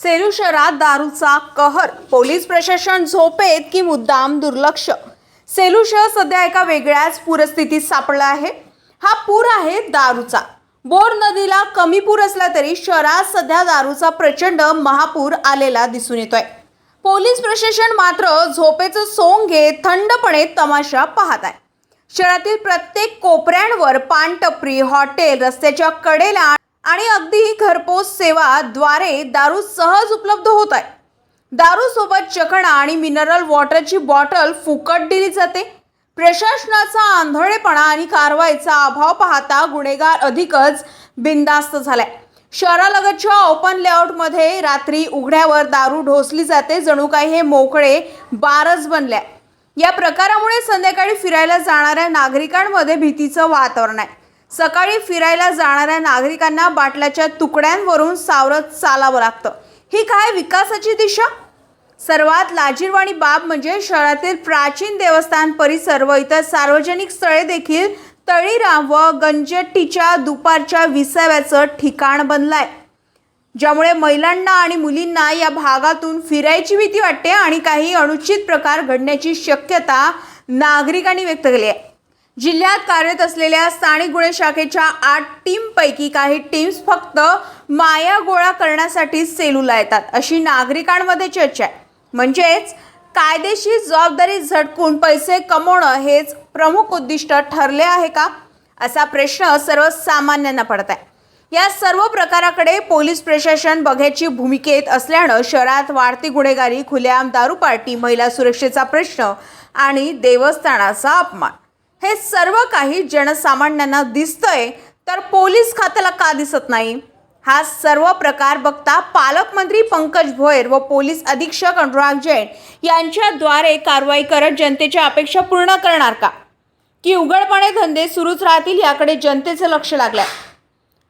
सेलू शहरात दारूचा कहर. पोलीस प्रशासन झोपेत की मुद्दाम दुर्लक्ष. सेलू शहर सध्या एका वेगळ्याच पूरस्थितीत सापडला आहे. हा पूर आहे दारूचा. बोर नदीला कमी पूर असला तरी शहरात सध्या दारूचा प्रचंड महापूर आलेला दिसून येतोय. पोलीस प्रशासन मात्र झोपेचं सोंग घेत थंडपणे तमाशा पाहत आहे. शहरातील प्रत्येक कोपऱ्यांवर पानटपरी हॉटेल रस्त्याच्या कडेला आणि अगदी घरपोच सेवाद्वारे दारू सहज उपलब्ध होत आहे. दारू सोबत चकणा आणि मिनरल वॉटरची बॉटल फुकट दिली जाते. प्रशासनाचा आंधळेपणा आणि कारवाईचा अभाव पाहता गुन्हेगार अधिकच बिनधास्त झालाय. शहरालगतच्या ओपन लेआउटमध्ये रात्री उघड्यावर दारू ढोसली जाते जणू काही हे मोकळे बारच बनले या प्रकारामुळे संध्याकाळी फिरायला जाणाऱ्या नागरिकांमध्ये भीतीचं वातावरण आहे. सकाळी फिरायला जाणाऱ्या नागरिकांना बाटल्याच्या तुकड्यांवरून सावरत चालावं लागतं. ही काय विकासाची दिशा? सर्वात लाजीरवाणी बाब म्हणजे शहरातील प्राचीन देवस्थान परिसर व इतर सार्वजनिक स्थळे देखील तळीराम व गंजट्टीच्या दुपारच्या विसाव्याचं ठिकाण बनलंय. ज्यामुळे महिलांना आणि मुलींना या भागातून फिरायची भीती वाटते आणि काही अनुचित प्रकार घडण्याची शक्यता नागरिकांनी व्यक्त केली आहे. जिल्ह्यात कार्यरत असलेल्या स्थानिक गुन्हे शाखेच्या आठ टीमपैकी काही टीम्स फक्त माया गोळा करण्यासाठी सेलूला येतात अशी नागरिकांमध्ये चर्चा आहे. म्हणजेच कायदेशीर जबाबदारी झटकून पैसे कमवणं हेच प्रमुख उद्दिष्ट ठरले आहे का? असा प्रश्न सर्वसामान्यांना पडत आहे. या सर्व प्रकाराकडे पोलीस प्रशासन बघ्याची भूमिकेत असल्यानं शहरात वाढती गुन्हेगारी खुलेआम दारू पार्टी महिला सुरक्षेचा प्रश्न आणि देवस्थानाचा अपमान. हे सर्व काही जनसामान्यांना दिसतंय तर पोलीस खात्याला का दिसत नाही? हा सर्व प्रकार बघता पालकमंत्री पंकज भोयर व पोलीस अधीक्षक अनुराग जैन यांच्याद्वारे कारवाई करत जनतेच्या अपेक्षा पूर्ण करणार का? की उघडपणे धंदे सुरूच राहतील याकडे जनतेचं लक्ष लागलं